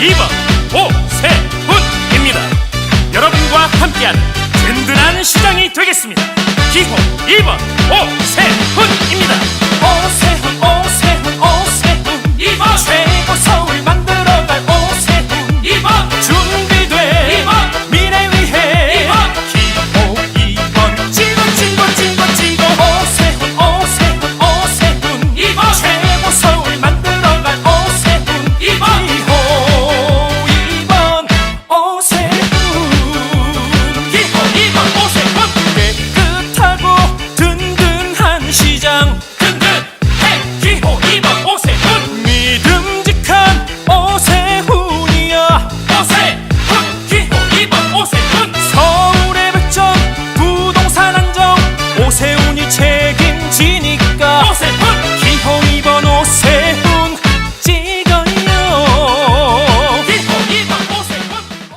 이번 오세훈입니다. 여러분과 함께하는 든든한 시장이 되겠습니다. 기호 2번 오세훈 세우니 책